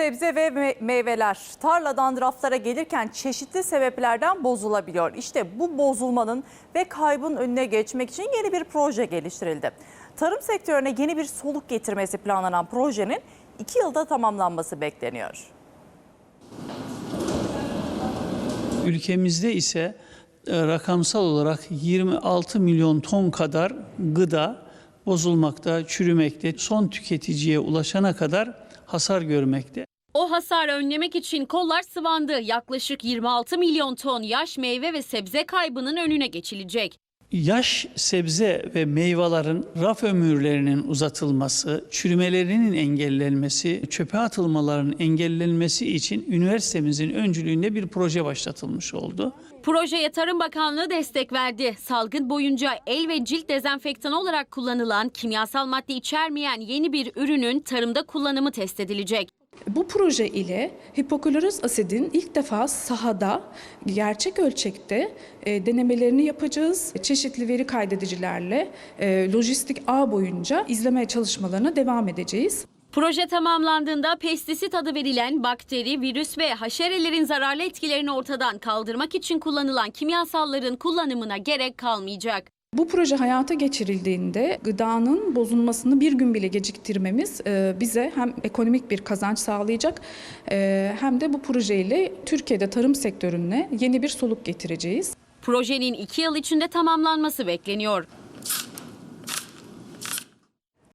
Sebze ve me- meyveler tarladan raflara gelirken çeşitli sebeplerden bozulabiliyor. İşte bu bozulmanın ve kaybın önüne geçmek için yeni bir proje geliştirildi. Tarım sektörüne yeni bir soluk getirmesi planlanan projenin iki yılda tamamlanması bekleniyor. Ülkemizde ise e, rakamsal olarak 26 milyon ton kadar gıda bozulmakta, çürümekte, son tüketiciye ulaşana kadar hasar görmekte. O hasarı önlemek için kollar sıvandı. Yaklaşık 26 milyon ton yaş meyve ve sebze kaybının önüne geçilecek. Yaş sebze ve meyvelerin raf ömürlerinin uzatılması, çürümelerinin engellenmesi, çöpe atılmaların engellenmesi için üniversitemizin öncülüğünde bir proje başlatılmış oldu. Projeye Tarım Bakanlığı destek verdi. Salgın boyunca el ve cilt dezenfektanı olarak kullanılan kimyasal madde içermeyen yeni bir ürünün tarımda kullanımı test edilecek. Bu proje ile hipokloröz asidin ilk defa sahada gerçek ölçekte e, denemelerini yapacağız. Çeşitli veri kaydedicilerle e, lojistik ağ boyunca izleme çalışmalarına devam edeceğiz. Proje tamamlandığında pestisit adı verilen bakteri, virüs ve haşerelerin zararlı etkilerini ortadan kaldırmak için kullanılan kimyasalların kullanımına gerek kalmayacak. Bu proje hayata geçirildiğinde gıdanın bozulmasını bir gün bile geciktirmemiz e, bize hem ekonomik bir kazanç sağlayacak e, hem de bu projeyle Türkiye'de tarım sektörüne yeni bir soluk getireceğiz. Projenin iki yıl içinde tamamlanması bekleniyor.